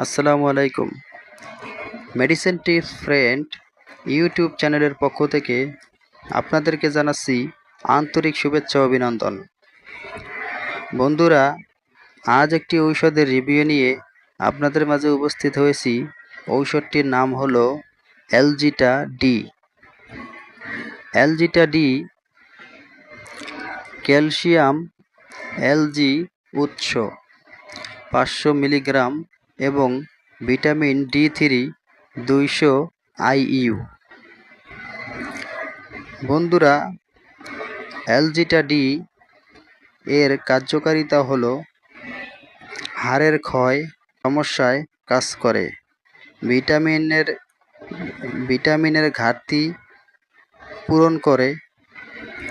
আসসালামু আলাইকুম। Medicine tips friend YouTube চ্যানেলের পক্ষ থেকে আপনাদেরকে জানাচ্ছি আন্তরিক শুভেচ্ছা অভিনন্দন। বন্ধুরা, আজ একটি ঔষধের রিভিউ নিয়ে আপনাদের মাঝে উপস্থিত হয়েছি। ঔষধটির নাম হলো এলজিটা ডি এলজিটা ডি ক্যালসিয়াম এলজি উৎস পাঁচশো মিলিগ্রাম এবং ভিটামিন ডি থ্রি দুইশো আইইউ। বন্ধুরা অ্যালজিটা ডি এর কার্যকারিতা হলো হাড়ের ক্ষয় সমস্যায় কাজ করে। ভিটামিনের ভিটামিনের ঘাটতি পূরণ করে,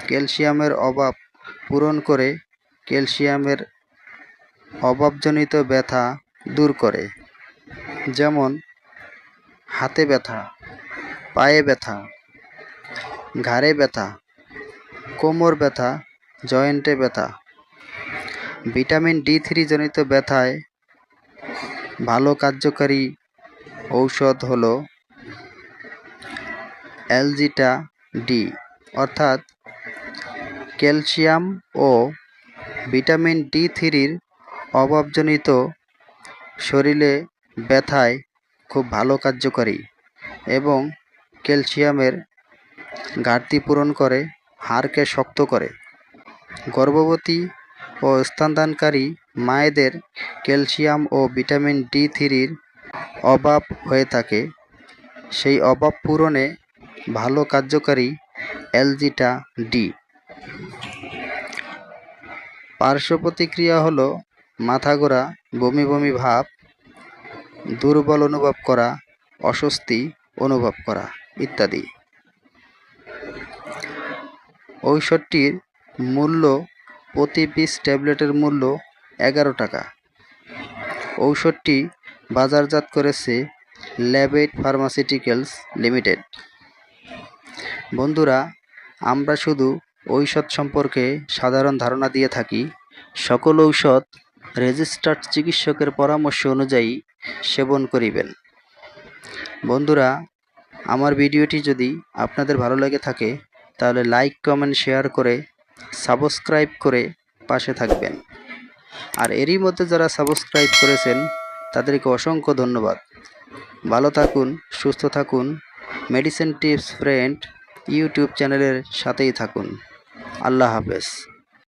ক্যালসিয়ামের অভাব পূরণ করে, ক্যালসিয়ামের অভাবজনিত ব্যথা দূর করে। যেমন, হাতে ব্যথা, পায়ে ব্যথা, ঘাড়ে ব্যথা, কোমর ব্যথা, জয়েন্টে ব্যথা। ভিটামিন ডি থ্রি জনিত ব্যথায় ভালো কার্যকারী ঔষধ হলো অ্যালজিটা ডি, অর্থাৎ ক্যালসিয়াম ও ভিটামিন ডি থ্রির অভাবজনিত শরীরে ব্যথায় খুব ভালো কার্যকারী এবং ক্যালসিয়ামের ঘাটতি পূরণ করে, হাড়কে শক্ত করে। গর্ভবতী ও স্তনদানকারী মায়েদের ক্যালসিয়াম ও ভিটামিন ডি থ্রির অভাব হয়ে থাকে। সেই অভাব পূরণে ভালো কার্যকারী অ্যালজিটা ডি। পার্শ্ব প্রতিক্রিয়া হলো মাথা ঘোরা বমি বমি ভাব, দুর্বল অনুভব করা, অস্বস্তি অনুভব করা ইত্যাদি। ঔষধটির মূল্য প্রতি পিস ট্যাবলেটের মূল্য এগারো টাকা। ঔষধটি বাজারজাত করেছে ল্যাবেট ফার্মাসিউটিক্যালস লিমিটেড। বন্ধুরা, আমরা শুধু ঔষধ সম্পর্কে সাধারণ ধারণা দিয়ে থাকি। সকল ঔষধ রেজিস্টার্ড চিকিৎসকের পরামর্শ অনুযায়ী সেবন করিবেন। বন্ধুরা, আমার ভিডিওটি যদি আপনাদের ভালো লেগে থাকে, তাহলে লাইক, কমেন্ট, শেয়ার করে সাবস্ক্রাইব করে পাশে থাকবেন। আর এরই মধ্যে যারা সাবস্ক্রাইব করেছেন, তাদেরকে অসংখ্য ধন্যবাদ। ভালো থাকুন, সুস্থ থাকুন, মেডিসিন টিপস, ফ্রেন্ড, ইউটিউব চ্যানেলের সাথেই থাকুন। আল্লাহ হাফেজ।